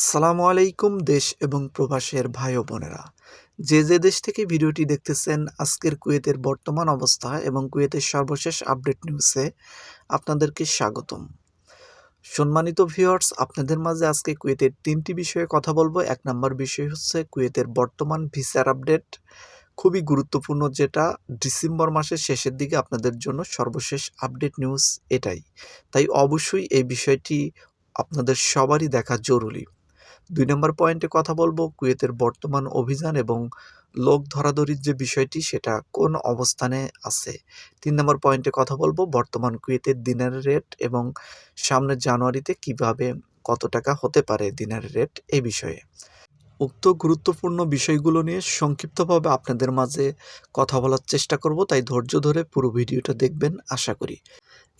আসসালামু আলাইকুম, দেশ এবং প্রবাসের ভাই ও বোনেরা। যে যে দেশ থেকে ভিডিওটি দেখতেছেন, আজকের কুয়েতের বর্তমান অবস্থা এবং কুয়েতের সর্বশেষ আপডেট নিউজে আপনাদেরকে স্বাগতম। সম্মানিত ভিউয়ার্স, আপনাদের মাঝে আজকে কুয়েতের তিনটি বিষয়ে কথা বলব। এক নম্বর বিষয় হচ্ছে কুয়েতের বর্তমান ভিসার আপডেট। খুবই গুরুত্বপূর্ণ যেটা, ডিসেম্বর মাসের শেষের দিকে আপনাদের জন্য সর্বশেষ আপডেট নিউজ এটাই। তাই অবশ্যই এই বিষয়টি আপনাদের সবারই দেখা জরুরি। দুই নম্বর পয়েন্টে কথা বলব, কুয়েতের বর্তমান অভিযান এবং লোক ধরাধরির যে বিষয়টি, সেটা কোন অবস্থানে আছে? তিন নম্বর পয়েন্টে কথা বলব, বর্তমান কুয়েতের দিনের রেট এবং সামনের জানুয়ারিতে কীভাবে কত টাকা হতে পারে দিনের রেট এ বিষয়ে। উক্ত গুরুত্বপূর্ণ বিষয়গুলো নিয়ে সংক্ষিপ্তভাবে আপনাদের মাঝে কথা বলার চেষ্টা করব, তাই ধৈর্য ধরে পুরো ভিডিওটা দেখবেন, আশা করি।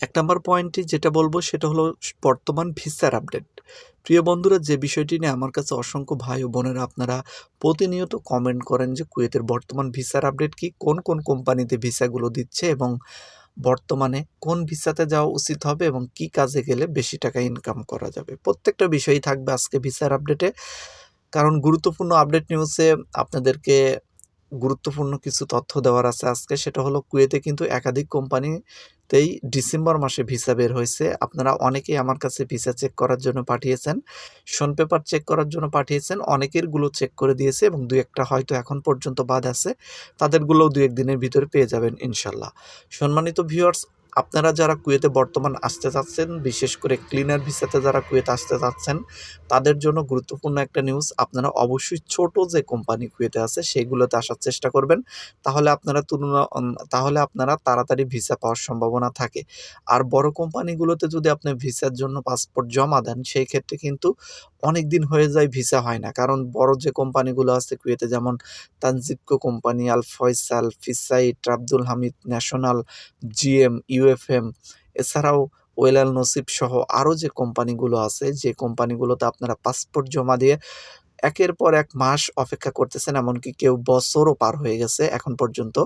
এক নম্বর পয়েন্টটি যেটা বলব সেটা হলো বর্তমান ভিসার আপডেট প্রিয় বন্ধুরা, যে বিষয়টি নিয়ে আমার কাছে অসংখ্য ভাই ও বোনেরা আপনারা প্রতিনিয়ত কমেন্ট করেন যে কুয়েতের বর্তমান ভিসার আপডেট কি, কোন কোন কোম্পানিতে ভিসাগুলো দিচ্ছে এবং বর্তমানে কোন ভিসাতে যাওয়া উচিত হবে এবং কি কাজে গেলে বেশি টাকা ইনকাম করা যাবে। প্রত্যেকটা বিষয়ই থাকবে আজকে ভিসার আপডেটে কারণ গুরুত্বপূর্ণ আপডেট নিউজে আপনাদেরকে গুরুত্বপূর্ণ কিছু তথ্য দেওয়ার আছে আজকে। সেটা হলো কুয়েতে কিন্তু একাধিক কোম্পানিতেই ডিসেম্বর মাসে ভিসা বের হয়েছে। আপনারা অনেকেই আমার কাছে ভিসা চেক করার জন্য পাঠিয়েছেন শোন পেপার চেক করার জন্য পাঠিয়েছেন অনেকেরগুলো চেক করে দিয়েছে এবং দু একটা হয়তো এখন পর্যন্ত বাদ আছে। তাদেরগুলোও দু একদিনের ভিতরে পেয়ে যাবেন ইনশাল্লাহ। সম্মানিত ভিউয়ার্স আপনারা যারা কুয়েতে বর্তমান আসতে চাচ্ছেন, বিশেষ করে ক্লিনার ভিসাতে যারা কুয়েতে আসতে চাচ্ছেন, তাদের জন্য গুরুত্বপূর্ণ একটা নিউজ আপনারা অবশ্যই ছোট যে কোম্পানি কুয়েতে আছে, সেগুলোতে আসার চেষ্টা করবেন। তাহলে আপনারা তুলনা তাহলে আপনারা তাড়াতাড়ি ভিসা পাওয়ার সম্ভাবনা থাকে। আর বড় কোম্পানিগুলোতে যদি আপনি ভিসার জন্য পাসপোর্ট জমা দেন সেই ক্ষেত্রে কিন্তু অনেক দিন হয়ে যায় ভিসা হয় না। কারণ বড় যে কোম্পানিগুলো আছে কুয়েতে, যেমন তানজিবকো company Al Faisal ফিসাইট Abdul Hamid national GM UFM এছাড়াও ওয়েলাল নসিব সহ আরও যে কোম্পানিগুলো আছে, যে কোম্পানিগুলোতে আপনারা পাসপোর্ট জমা দিয়ে একের পর এক মাস অপেক্ষা করতেছেন, এমনকি কেউ বছরও পার হয়ে গেছে এখন পর্যন্ত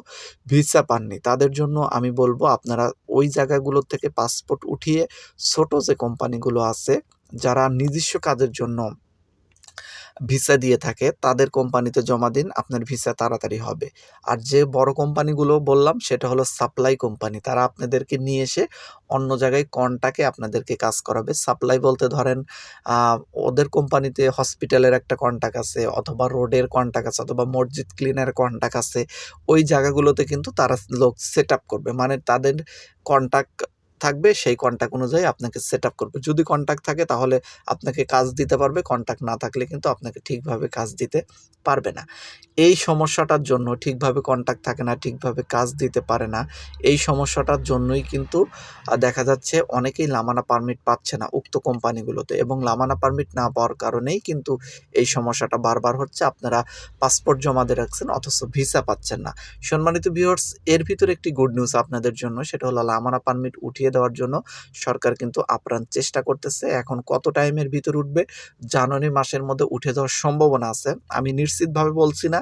ভিসা পাননি। তাদের জন্য আমি বলব, আপনারা ওই জায়গাগুলো থেকে পাসপোর্ট উঠিয়ে ছোট যে কোম্পানিগুলো আছে, যারা নিজস্ব কাজের জন্য ভিসা দিয়ে থাকে, তাদের কোম্পানিতে জমা দিন, আপনার ভিসা তাড়াতাড়ি হবে। আর যে বড় কোম্পানিগুলো বললাম, সেটা হলো সাপ্লাই কোম্পানি। তারা আপনাদেরকে নিয়ে এসে অন্য জায়গায় কন্টাকে আপনাদেরকে কাজ করাবে। সাপ্লাই বলতে ধরেন ওদের কোম্পানিতে হসপিটালের একটা কন্ট্যাক্ট আছে, অথবা রোডের কন্ট্যাক্ট আছে, অথবা মসজিদ ক্লিনের কন্ট্যাক্ট আছে। ওই জায়গাগুলোতে কিন্তু তারা লোক সেট আপ করবে। মানে তাদের কন্ট্যাক্ট থাকবে, সেই কন্ট্যাক্ট অনুযায়ী আপনাকে সেট আপ করবে। যদি কন্ট্যাক্ট থাকে তাহলে আপনাকে কাজ দিতে পারবে কন্ট্যাক্ট না থাকলে কিন্তু আপনাকে ঠিকভাবে কাজ দিতে পারবে না। এই সমস্যাটার জন্য ঠিকভাবে কন্ট্যাক্ট থাকে না, ঠিকভাবে কাজ দিতে পারে না, এই সমস্যাটার জন্যই কিন্তু দেখা যাচ্ছে অনেকেই লামানা পারমিট পাচ্ছে না উক্ত কোম্পানিগুলোতে এবং লামানা পারমিট না পাওয়ার কারণেই কিন্তু এই সমস্যাটা বারবার হচ্ছে। আপনারা পাসপোর্ট জমা দিয়ে রাখছেন অথচ ভিসা পাচ্ছেন না। সম্মানিত ভিউয়ার্স এর ভিতরে একটি গুড নিউজ আপনাদের জন্য, সেটা হলো লামানা পারমিট উঠিয়ে দেওয়ার জন্য সরকার কিন্তু আপ্রাণ চেষ্টা করতেছে। এখন কত টাইমের ভিতর উঠবে? জানুয়ারি মাসের মধ্যে উঠে যাওয়ার সম্ভাবনা আছে। আমি নিশ্চিতভাবে বলছি না,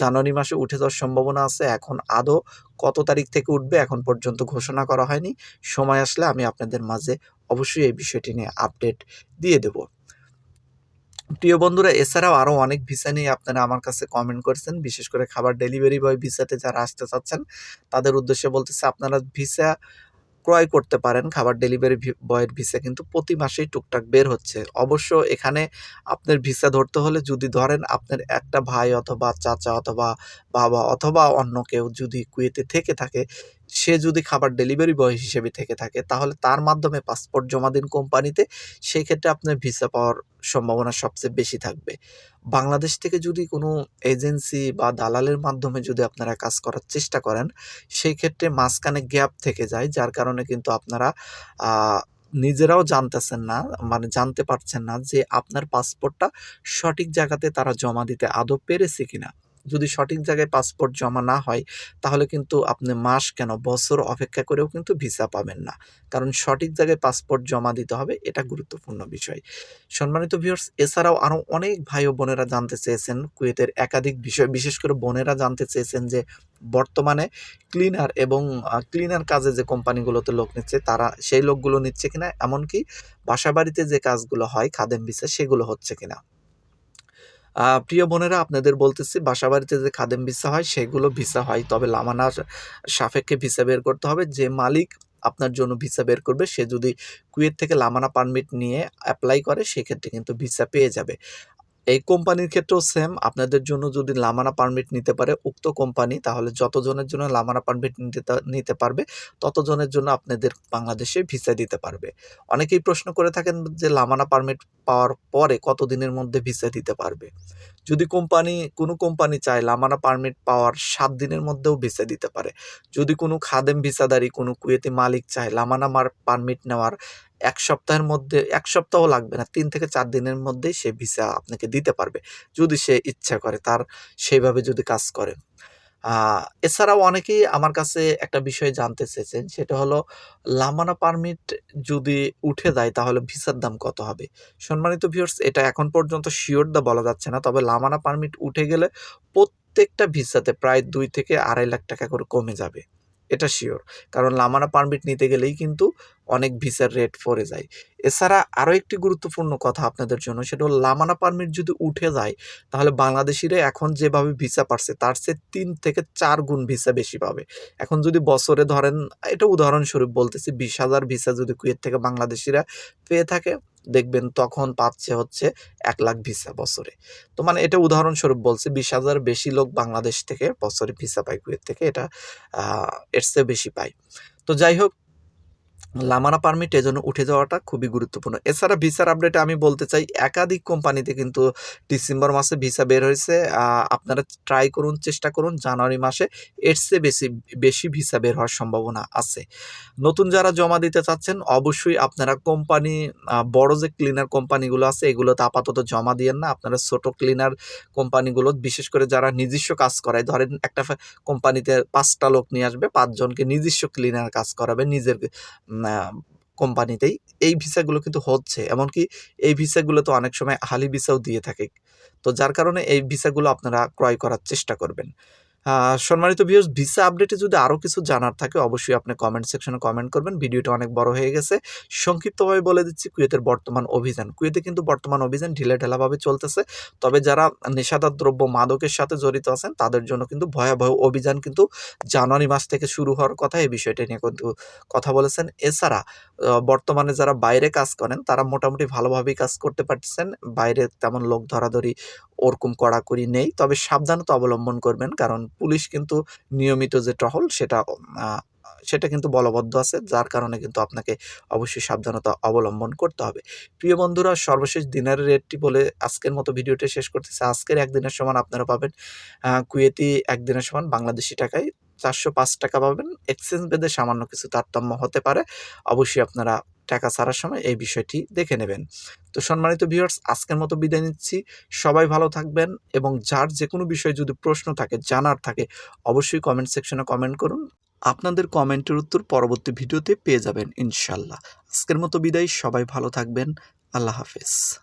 জানুয়ারি মাসে উঠে যাওয়ার সম্ভাবনা আছে। এখন আদৌ কত তারিখ থেকে উঠবে এখন পর্যন্ত ঘোষণা করা হয়নি। সময় আসলে আমি আপনাদের মাঝে অবশ্যই এই বিষয়টি নিয়ে আপডেট দিয়ে দেব। প্রিয় বন্ধুরা, এছাড়াও আরও অনেক ভিসা নিয়ে আপনারা আমার কাছে কমেন্ট করছেন। বিশেষ করে খাবার ডেলিভারি বয় ভিসাতে যারা আসতে চাচ্ছেন, তাদের উদ্দেশ্যে বলতেছে, আপনারা ভিসা ক্রয় করতে পারেন খাবার ডেলিভারি বয়ের ভিসা, কিন্তু প্রতি মাসেই টুকটাক বের হচ্ছে। অবশ্য এখানে আপনার ভিসা ধরতে হলে যদি ধরেন আপনার একটা ভাই অথবা চাচা অথবা বাবা অথবা অন্য কেউ যদি কুয়েতে থেকে থাকে সে যদি খাবার ডেলিভারি বয় হিসেবে থেকে থাকে, তাহলে তার মাধ্যমে পাসপোর্ট জমা দিন কোম্পানিতে, সেই ক্ষেত্রে আপনার ভিসা পাওয়ার সম্ভাবনা সবচেয়ে বেশি থাকবে। বাংলাদেশ থেকে যদি কোনো এজেন্সি বা দালালের মাধ্যমে যদি আপনারা কাজ করার চেষ্টা করেন, সেই ক্ষেত্রে মাঝখানে গ্যাপ থেকে যায়, যার কারণে কিন্তু আপনারা নিজেরাও জানতেছেন না মানে জানতে পারছেন না যে আপনার পাসপোর্টটা সঠিক জায়গাতে তারা জমা দিতে আদৌ পেরেছে কিনা। যদি সঠিক জায়গায় পাসপোর্ট জমা না হয়, তাহলে কিন্তু আপনি মাস কেন, বছর অপেক্ষা করেও কিন্তু ভিসা পাবেন না। কারণ সঠিক জায়গায় পাসপোর্ট জমা দিতে হবে, এটা গুরুত্বপূর্ণ বিষয়। সম্মানিত ভিউয়ার্স এছাড়াও আরও অনেক ভাই ও বোনেরা জানতে চেয়েছেন কুয়েতের একাধিক বিষয়, বিশেষ করে বোনেরা জানতে চেয়েছেন যে বর্তমানে ক্লিনার এবং ক্লিনার কাজে যে কোম্পানিগুলোতে লোক নিচ্ছে, তারা সেই লোকগুলো নিচ্ছে কিনা, এমনকি বাসা বাড়িতে যে কাজগুলো হয়, খাদেম ভিসা সেগুলো হচ্ছে কিনা। প্রিয় বোনেরা, আপনাদের বলতেছি বাসা বাড়িতে যে খাদেম ভিসা হয়, সেগুলো ভিসা হয়। তবে লামানার সাপেক্ষে ভিসা বের করতে হবে। যে মালিক আপনার জন্য ভিসা বের করবে, সে যদি কুয়েত থেকে লামানা পারমিট নিয়ে অ্যাপ্লাই করে, সেক্ষেত্রে কিন্তু ভিসা পেয়ে যাবে। এই কোম্পানির ক্ষেত্রেও সেম আপনাদের জন্য যদি লামানা পারমিট নিতে পারে উক্ত কোম্পানি, তাহলে যতজনের জন্য লামানা পারমিট নিতে নিতে পারবে, ততজনের জন্য আপনাদের বাংলাদেশে ভিসা দিতে পারবে। অনেকেই প্রশ্ন করে থাকেন যে, লামানা পারমিট পাওয়ার পরে কতদিনের মধ্যে ভিসা দিতে পারবে? যদি কোম্পানি, কোনো কোম্পানি চায় লামানা পারমিট পাওয়ার সাত দিনের মধ্যেও ভিসা দিতে পারে। যদি কোনো খাদেম ভিসাদারি, কোনো কুয়েতি মালিক চায় লামানা মার পারমিট নেওয়ার এক সপ্তাহের মধ্যে, এক সপ্তাহ লাগবে না, তিন থেকে চার দিনের মধ্যেই সে ভিসা আপনাকে দিতে পারবে। যদি সে ইচ্ছা করে, তার সেইভাবে যদি কাজ করে। এছাড়াও অনেকেই আমার কাছে একটা বিষয় জানতে চেয়েছেন, সেটা হলো, লামানা পারমিট যদি উঠে যায় তাহলে ভিসার দাম কত হবে? সম্মানিত ভিউর্স এটা এখন পর্যন্ত শিওর দা বলা যাচ্ছে না, তবে লামানা পারমিট উঠে গেলে প্রত্যেকটা ভিসাতে প্রায় দুই থেকে আড়াই লাখ টাকা করে কমে যাবে। এটা শিওর কারণ লামানা পারমিট নিতে গেলেই কিন্তু অনেক ভিসার রেট পড়ে যায়। এছাড়া আরও একটি গুরুত্বপূর্ণ কথা আপনাদের জন্য, সেটা হলো লামানা পারমিট যদি উঠে যায়, তাহলে বাংলাদেশিরা এখন যেভাবে ভিসা পাচ্ছে, তার চেয়ে তিন থেকে চার গুণ ভিসা বেশি পাবে। এখন যদি বছরে ধরেন, এটা উদাহরণস্বরূপ বলতেছি, বিশ হাজার ভিসা যদি কুয়েত থেকে বাংলাদেশিরা পেয়ে থাকে দেখবেন তখন পাচ্ছে হচ্ছে এক লাখ ভিসা বছরে। তো মানে এটা উদাহরণস্বরূপ বলছে, বিশ হাজার বেশি লোক বাংলাদেশ থেকে বছরে ভিসা পায় কুয়েত থেকে, এটা এর চেয়ে বেশি পায়। তো যাই হোক লামানা পারমিট এজন্য উঠে যাওয়াটা খুবই গুরুত্বপূর্ণ। এছাড়া ভিসার আপডেটে আমি বলতে চাই, একাধিক কোম্পানিতে কিন্তু ডিসেম্বর মাসে ভিসা বের হয়েছে। আপনারা ট্রাই করুন, চেষ্টা করুন, জানুয়ারি মাসে এর চেয়ে বেশি বেশি ভিসা বের হওয়ার সম্ভাবনা আছে। নতুন যারা জমা দিতে চাচ্ছেন, অবশ্যই আপনারা কোম্পানি বড় যে ক্লিনার কোম্পানিগুলো আছে, এগুলোতে আপাতত জমা দিয়েন না। আপনারা ছোট ক্লিনার কোম্পানিগুলো বিশেষ করে যারা নিজস্ব কাজ করায়, ধরেন একটা কোম্পানিতে পাঁচটা লোক নিয়ে আসবে, পাঁচজনকে নিজস্ব ক্লিনার কাজ করাবে, নিজের কোম্পানিতেই এই ভিসাগুলো কিন্তু হচ্ছে। এমনকি এই ভিসাগুলো তো অনেক সময় হালি ভিসাও দিয়ে থাকে। তো যার কারণে এই ভিসাগুলো আপনারা ক্রয় করার চেষ্টা করবেন। সম্মানিত ভিউস ভিসা আপডেটে যদি আরও কিছু জানার থাকে, অবশ্যই আপনি কমেন্ট সেকশনে কমেন্ট করবেন। ভিডিওটা অনেক বড় হয়ে গেছে। সংক্ষিপ্তভাবে বলে দিচ্ছি, কুয়েতের বর্তমান অভিযান। কুয়েতে কিন্তু বর্তমান অভিযান ঢিলে ঢালাভাবে চলতেছে। তবে যারা নেশাদার দ্রব্য মাদকের সাথে জড়িত আছেন, তাদের জন্য কিন্তু ভয়াবহ অভিযান কিন্তু জানুয়ারি মাস থেকে শুরু হওয়ার কথা এই বিষয়টা নিয়ে কিন্তু কথা বলেছেন। এছাড়া বর্তমানে যারা বাইরে কাজ করেন, তারা মোটামুটি ভালোভাবেই কাজ করতে পারতেছেন। বাইরে তেমন লোক ধরাধরি ওরকম কড়াকড়ি নেই। তবে সাবধানতা অবলম্বন করবেন, কারণ পুলিশ কিন্তু নিয়মিত যে টহল সেটা সেটা কিন্তু বলবদ্ধ আছে, যার কারণে কিন্তু আপনাকে অবশ্যই সাবধানতা অবলম্বন করতে হবে। প্রিয় বন্ধুরা, সর্বশেষ দিনের রেটটি বলে আজকের মতো ভিডিওটি শেষ করতেছে। আজকের একদিনের সমান আপনারা পাবেন কুয়েতি একদিনের সমান বাংলাদেশি টাকায় চারশো পাঁচ টাকা পাবেন। এক্সচেঞ্জ বেদে সামান্য কিছু তারতম্য হতে পারে। অবশ্যই আপনারা টাকা ছাড়ার সময় এই বিষয়টি দেখে নেবেন। তো সম্মানিত ভিউয়ার্স আজকের মতো বিদায় নিচ্ছি। সবাই ভালো থাকবেন এবং যার যে কোনো বিষয়ে যদি প্রশ্ন থাকে, জানার থাকে, অবশ্যই কমেন্ট সেকশনে কমেন্ট করুন। আপনাদের কমেন্টের উত্তর পরবর্তী ভিডিওতে পেয়ে যাবেন, ইনশাল্লাহ। আজকের মতো বিদায়। সবাই ভালো থাকবেন। আল্লাহ হাফেজ।